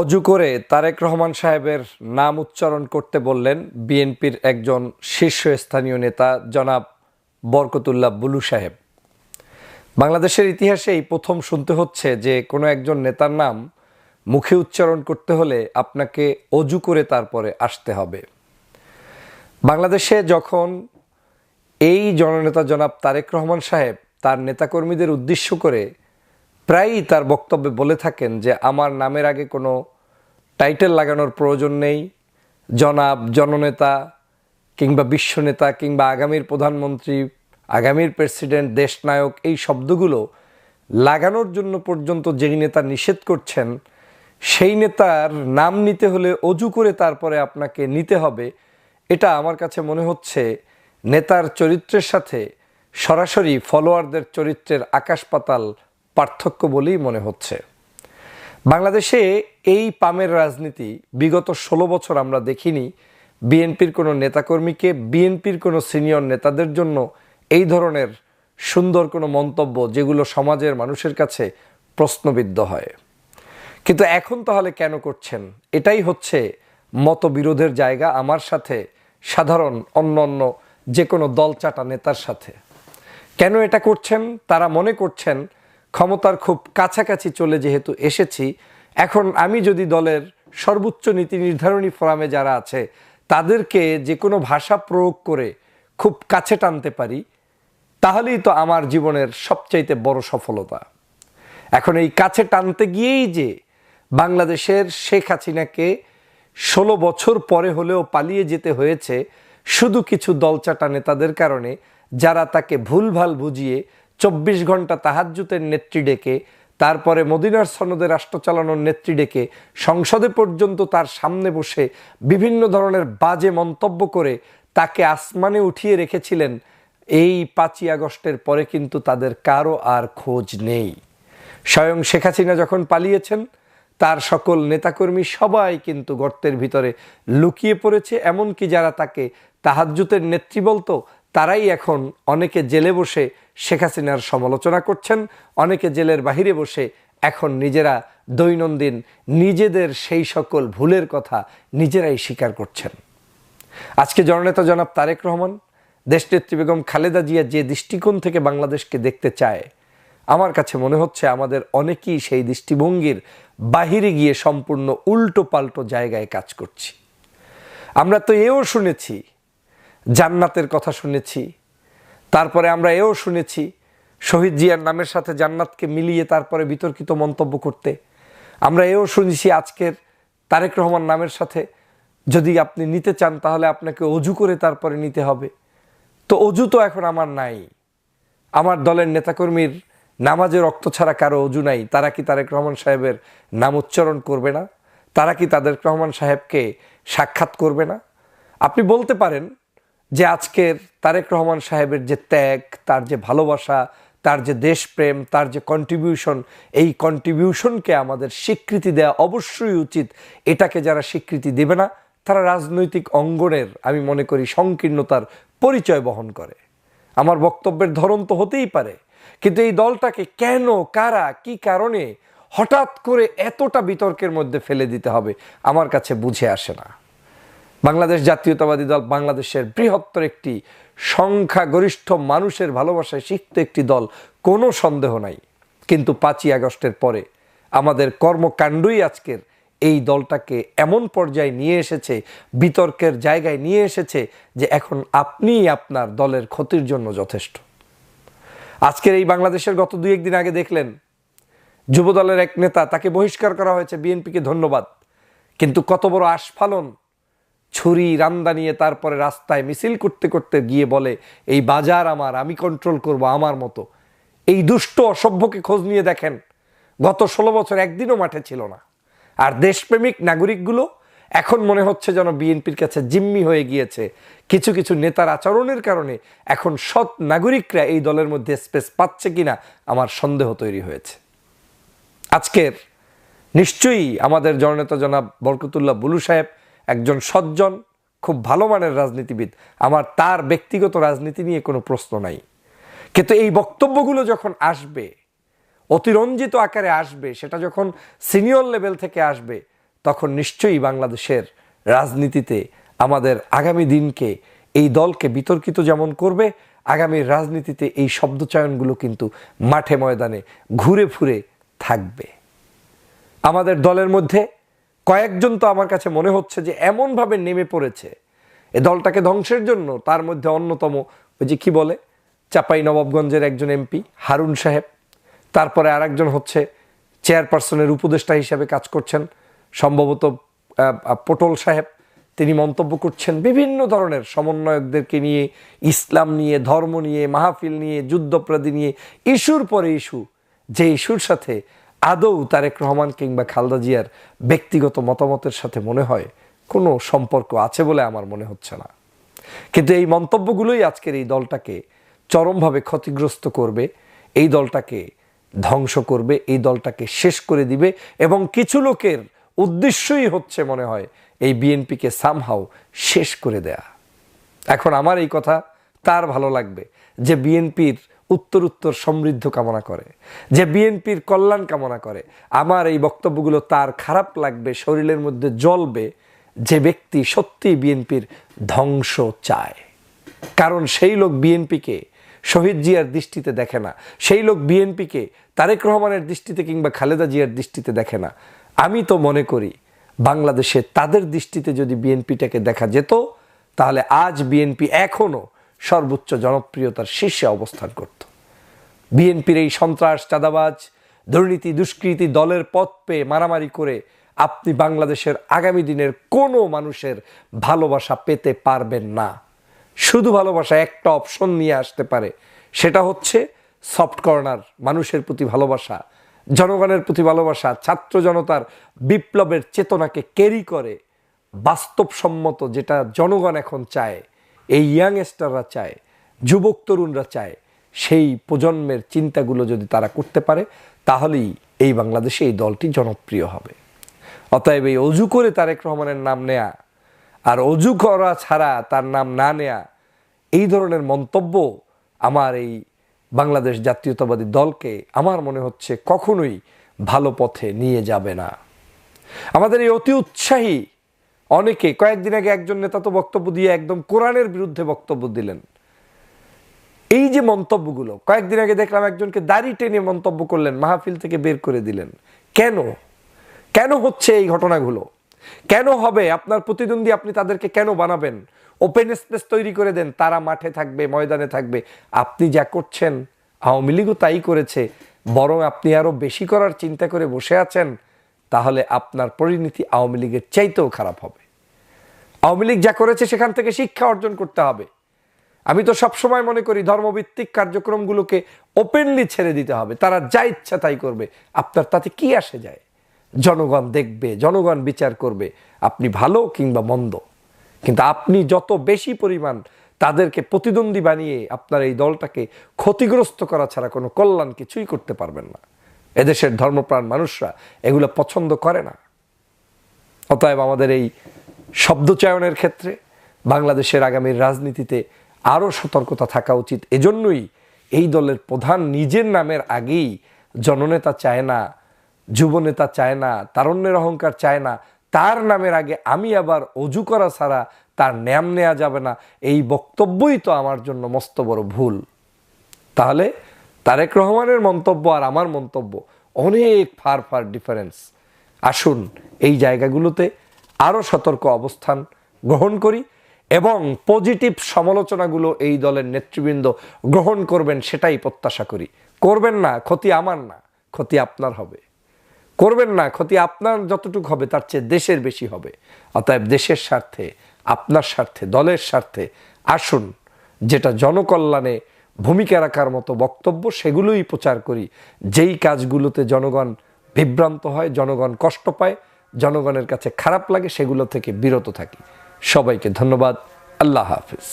অজু করে তারেক রহমান সাহেবের নাম উচ্চারণ করতে বললেন বিএনপির একজন শীর্ষস্থানীয় নেতা জনাব বরকতুল্লাহ বুলু সাহেব। বাংলাদেশের ইতিহাসে এই প্রথম শুনতে হচ্ছে যে কোনো একজন নেতার নাম মুখে উচ্চারণ করতে হলে আপনাকে অজু করে তারপরে আসতে হবে। বাংলাদেশে যখন এই জননেতা জনাব তারেক রহমান সাহেব তার নেতাকর্মীদের উদ্দেশ্য করে প্রায়ই তার বক্তব্যে বলে থাকেন যে, আমার নামের আগে কোনো টাইটেল লাগানোর প্রয়োজন নেই। জনাব, জননেতা কিংবা বিশ্বনেতা কিংবা আগামীর প্রধানমন্ত্রী, আগামীর প্রেসিডেন্ট, দেশনায়ক এই শব্দগুলো লাগানোর জন্য পর্যন্ত যেই নেতা নিষেধ করছেন, সেই নেতার নাম নিতে হলে অজু করে তারপরে আপনাকে নিতে হবে। এটা আমার কাছে মনে হচ্ছে নেতার চরিত্রের সাথে সরাসরি ফলোয়ারদের চরিত্রের আকাশ পাতাল পার্থক্য বলেই মনে হচ্ছে। বাংলাদেশে এই পামের রাজনীতি বিগত ষোলো বছর আমরা দেখিনি। বিএনপির কোনো নেতাকর্মীকে, বিএনপির কোনো সিনিয়র নেতাদের জন্য এই ধরনের সুন্দর কোনো মন্তব্য যেগুলো সমাজের মানুষের কাছে প্রশ্নবিদ্ধ হয়। কিন্তু এখন তাহলে কেন করছেন? এটাই হচ্ছে মতবিরোধের জায়গা আমার সাথে, সাধারণ অন্য অন্য যে কোনো দলচাটা নেতার সাথে। কেন এটা করছেন? তারা মনে করছেন ক্ষমতার খুব কাছাকাছি চলে যেহেতু এসেছি, এখন আমি যদি দলের সর্বোচ্চ নীতি নির্ধারণী ফোরামে যারা আছে, তাদেরকে যে কোনো ভাষা প্রয়োগ করে খুব কাছে টানতে পারি, তাহলেই তো আমার জীবনের সবচাইতে বড় সফলতা। এখন এই কাছে টানতে গিয়েই যে বাংলাদেশের শেখ হাসিনাকে ষোলো বছর পরে হলেও পালিয়ে যেতে হয়েছে, শুধু কিছু দলচাটা নেতাদের কারণে, যারা তাকে ভুলভাল বুঝিয়ে চব্বিশ ঘণ্টা তাহাজ্জুতের নেত্রী ডেকে, তারপরে মদিনার সনদে রাষ্ট্র চালানোর নেত্রী ডেকে, সংসদে পর্যন্ত তার সামনে বসে বিভিন্ন ধরনের বাজে মন্তব্য করে তাকে আসমানে উঠিয়ে রেখেছিলেন। এই পাঁচই আগস্টের পরে কিন্তু তাদের কারও আর খোঁজ নেই। স্বয়ং শেখ হাসিনা যখন পালিয়েছেন, তার সকল নেতাকর্মী সবাই কিন্তু গর্তের ভিতরে লুকিয়ে পড়েছে, এমনকি যারা তাকে তাহাজ্জুতের নেত্রী বলতো তারাই এখন অনেকে জেলে বসে শেখ হাসিনার সমালোচনা করছেন, অনেকে জেলের বাহিরে বসে এখন নিজেরা দৈনন্দিন নিজেদের সেই সকল ভুলের কথা নিজেরাই স্বীকার করছেন। আজকে জননেতা জনাব তারেক রহমান, দেশনেত্রী বেগম খালেদা জিয়া যে দৃষ্টিকোণ থেকে বাংলাদেশকে দেখতে চায়, আমার কাছে মনে হচ্ছে আমাদের অনেকেই সেই দৃষ্টিভঙ্গির বাহিরে গিয়ে সম্পূর্ণ উল্টো পাল্টো জায়গায় কাজ করছি। আমরা তো এও শুনেছি জান্নাতের কথা শুনেছি। তারপরে আমরা এও শুনেছি, শহীদ জিয়ার নামের সাথে জান্নাতকে মিলিয়ে তারপরে বিতর্কিত মন্তব্য করতে। আমরা এও শুনেছি আজকের তারেক রহমান নামের সাথে, যদি আপনি নিতে চান তাহলে আপনাকে অজু করে তারপরে নিতে হবে। তো অজু তো এখন আমার নাই। আমার দলের নেতাকর্মীর নামাজে রক্ত ছাড়া কারও অজু নাই। তারা কি তারেক রহমান সাহেবের নাম উচ্চারণ করবে না? তারা কি তাদেরক রহমান সাহেবকে সাক্ষাৎ করবে না? আপনি বলতে পারেন যে আজকের তারেক রহমান সাহেবের যে ত্যাগ, তার যে ভালোবাসা, তার যে দেশপ্রেম, তার যে কন্ট্রিবিউশন এই কন্ট্রিবিউশনকে আমাদের স্বীকৃতি দেওয়া অবশ্যই উচিত। এটাকে যারা স্বীকৃতি দেবে না, তারা রাজনৈতিক অঙ্গনের, আমি মনে করি, সংকীর্ণতার পরিচয় বহন করে। আমার বক্তব্যের ধরন তো হতেই পারে, কিন্তু এই দলটাকে কেন, কারা, কি কারণে হঠাৎ করে এতটা বিতর্কের মধ্যে ফেলে দিতে হবে, আমার কাছে বুঝে আসে না। বাংলাদেশ জাতীয়তাবাদী দল বাংলাদেশের বৃহত্তর একটি সংখ্যাগরিষ্ঠ মানুষের ভালোবাসায় শিখত একটি দল, কোনো সন্দেহ নাই। কিন্তু পাঁচই আগস্টের পরে আমাদের কর্মকাণ্ডই আজকের এই দলটাকে এমন পর্যায়ে নিয়ে এসেছে, বিতর্কের জায়গায় নিয়ে এসেছে যে এখন আপনিই আপনার দলের ক্ষতির জন্য যথেষ্ট। আজকের এই বাংলাদেশের গত দুই একদিন আগে দেখলেন, যুবদলের এক নেতা তাকে বহিষ্কার করা হয়েছে, বিএনপিকে ধন্যবাদ। কিন্তু কত বড় আস্ফালন ছুরি, রান্দা নিয়ে তারপরে রাস্তায় মিছিল করতে করতে গিয়ে বলে, এই বাজার আমার, আমি কন্ট্রোল করব আমার মতো। এই দুষ্ট অসভ্যকে খোঁজ নিয়ে দেখেন, গত ষোলো বছর একদিনও মাঠে ছিল না। আর দেশপ্রেমিক নাগরিকগুলো এখন মনে হচ্ছে যেন বিএনপির কাছে জিম্মি হয়ে গিয়েছে। কিছু কিছু নেতার আচরণের কারণে এখন সৎ নাগরিকরা এই দলের মধ্যে স্পেস পাচ্ছে কিনা আমার সন্দেহ তৈরি হয়েছে। আজকের নিশ্চয়ই আমাদের জননেতা জনাব বরকতুল্লাহ বুলু সাহেব একজন সজ্জন, খুব ভালো মানের রাজনীতিবিদ। আমার তার ব্যক্তিগত রাজনীতি নিয়ে কোনো প্রশ্ন নাই। কিন্তু এই বক্তব্যগুলো যখন আসবে, অতিরঞ্জিত আকারে আসবে, সেটা যখন সিনিয়র লেভেল থেকে আসবে, তখন নিশ্চয়ই বাংলাদেশের রাজনীতিতে আমাদের আগামী দিনকে, এই দলকে বিতর্কিত যেমন করবে, আগামী রাজনীতিতে এই শব্দচয়নগুলো কিন্তু মাঠে ময়দানে ঘুরে ফুরে থাকবে। আমাদের দলের মধ্যে কয়েকজন তো আমার কাছে মনে হচ্ছে যে এমনভাবে নেমে পড়েছে। এ দলটাকে ধ্বংসের জন্য তার মধ্যে অন্যতম ওই যে কি বলে? চাপাই নবাবগঞ্জের একজন এমপি, হারুন সাহেব। তারপরে আরেকজন হচ্ছে চেয়ারপারসনের উপদেষ্টা হিসেবে কাজ করছেন, সম্ভবত পটল সাহেব। তিনি মন্তব্য করছেন বিভিন্ন ধরনের সমন্বয়কদেরকে নিয়ে, ইসলাম নিয়ে, ধর্ম নিয়ে, মাহফিল নিয়ে যুদ্ধপ্রাদী নিয়ে, ইস্যুর পরে ইস্যু। যে ইস্যুর সাথে আদৌ তারেক রহমান কিংবা খালদা জিয়ার ব্যক্তিগত মতামতের সাথে মনে হয় কোনো সম্পর্ক আছে বলে আমার মনে হচ্ছে না। কিন্তু এই মন্তব্যগুলোই আজকের এই দলটাকে চরমভাবে ক্ষতিগ্রস্ত করবে, এই দলটাকে ধ্বংস করবে, এই দলটাকে শেষ করে দিবে এবং কিছু লোকের উদ্দেশ্যই হচ্ছে মনে হয় এই বিএনপিকে সামহাও শেষ করে দেয়া। এখন আমার এই কথা তার ভালো লাগবে যে বিএনপির উত্তর উত্তর সমৃদ্ধ কামনা করে, যে বিএনপির কল্যাণ কামনা করে। আমার এই বক্তব্যগুলো তার খারাপ লাগবে, শরীরের মধ্যে জ্বলবে, যে ব্যক্তি সত্যি বিএনপির ধ্বংস চায়। কারণ সেই লোক বিএনপিকে শহীদ জিয়ার দৃষ্টিতে দেখে না, সেই লোক বিএনপিকে তারেক রহমানের দৃষ্টিতে কিংবা খালেদা জিয়ার দৃষ্টিতে দেখে না। আমি তো মনে করি, বাংলাদেশে তাদের দৃষ্টিতে যদি বিএনপিটাকে দেখা যেত, তাহলে আজ বিএনপি এখনও সর্বোচ্চ জনপ্রিয়তার শীর্ষে অবস্থান করত। বিএনপির এই সন্ত্রাস, চাঁদাবাজ, দুর্নীতি, দুষ্কৃতি দলের পথ পেয়ে মারামারি করে আপনি বাংলাদেশের আগামী দিনের কোনো মানুষের ভালোবাসা পেতে পারবেন না। শুধু ভালোবাসা একটা অপশন নিয়ে আসতে পারে, সেটা হচ্ছে সফট কর্নার, মানুষের প্রতি ভালোবাসা। জনগণের প্রতি ভালোবাসা, ছাত্র জনতার বিপ্লবের চেতনাকে ক্যারি করে বাস্তবসম্মত যেটা জনগণ এখন চায়। এই ইয়াংস্টাররা চায়, যুবক তরুণরা চায়, সেই প্রজন্মের চিন্তাগুলো যদি তারা করতে পারে, তাহলেই এই বাংলাদেশে এই দলটি জনপ্রিয় হবে। অতএব এই অজু করে তারেক রহমানের নাম নেয়া আর অজু করা ছাড়া তার নাম না নেয়া, এই ধরনের মন্তব্য আমার এই বাংলাদেশ জাতীয়তাবাদী দলকে আমার মনে হচ্ছে কখনোই ভালো পথে নিয়ে যাবে না। আমাদের এই অতি উৎসাহী অনেকে, কয়েকদিন আগে একজন নেতা তো বক্তব্য দিয়ে একদম কোরআনের বিরুদ্ধে বক্তব্য দিলেন। এই যে মন্তব্যগুলো, কয়েকদিন আগে দেখলাম একজনকে দাড়ি টেনে মন্তব্য করলেন, মাহফিল থেকে বের করে দিলেন। কেন? কেন হচ্ছে এই ঘটনাগুলো? কেন হবে? আপনার প্রতিদ্বন্দ্বী আপনি তাদেরকে কেন বানাবেন? ওপেন স্পেস তৈরি করে দেন, তারা মাঠে থাকবে, ময়দানে থাকবে। আপনি যা করছেন, আওয়ামী লীগও তাই করেছে। বরং আপনি আরও বেশি করার চিন্তা করে বসে আছেন। তাহলে আপনার পরিণতি আওয়ামী লীগের চাইতেও খারাপ হবে। আওয়ামী লীগ যা করেছে সেখান থেকে শিক্ষা অর্জন করতে হবে। আমি তো সবসময় মনে করি ধর্মভিত্তিক কার্যক্রমগুলোকে ওপেনলি ছেড়ে দিতে হবে। তারা যা ইচ্ছা তাই করবে। আপনার তাতে কি আসে যায়? জনগণ দেখবে, জনগণ বিচার করবে, আপনি ভালো কিংবা মন্দ। কিন্তু আপনি যত বেশি পরিমাণ তাদেরকে প্রতিদ্বন্দ্বী বানিয়ে আপনার এই দলটাকে ক্ষতিগ্রস্ত করা ছাড়া কোনো কল্যাণ কিছুই করতে পারবেন না। এদেশের ধর্মপ্রাণ মানুষরা এগুলো পছন্দ করে না। অতএব আমাদের এই শব্দচয়নের ক্ষেত্রে বাংলাদেশের আগামীর রাজনীতিতে আরও সতর্কতা থাকা উচিত। এজন্যই এই দলের প্রধান নিজের নামের আগেই জননেতা চায় না, যুবনেতা চায় না, তারণ্যের অহংকার চায় না, তার নামের আগে আমি আবার অজু করা ছাড়া তার নাম নেওয়া যাবে না। এই বক্তব্যই তো আমার জন্য মস্ত বড় ভুল। তাহলে তারেক রহমানের মন্তব্য আর আমার মন্তব্য অনেক ফার ফার ডিফারেন্স আসুন এই জায়গাগুলোতে আরও সতর্ক অবস্থান গ্রহণ করি এবং পজিটিভ সমালোচনাগুলো এই দলের নেতৃবৃন্দ গ্রহণ করবেন সেটাই প্রত্যাশা করি। করবেন না, ক্ষতি আমার না, ক্ষতি আপনার হবে। করবেন না, ক্ষতি আপনার যতটুকু হবে তার চেয়ে দেশের বেশি হবে। অতএব দেশের স্বার্থে, আপনার স্বার্থে, দলের স্বার্থে আসুন। যেটা জনকল্যাণে ভূমিকা রাখার মতো বক্তব্য সেগুলোই প্রচার করি। যেই কাজগুলোতে জনগণ বিভ্রান্ত হয়, জনগণ কষ্ট পায়, জনগণের কাছে খারাপ লাগে, সেগুলো থেকে বিরত থাকি। সবাইকে ধন্যবাদ। আল্লাহ হাফিজ।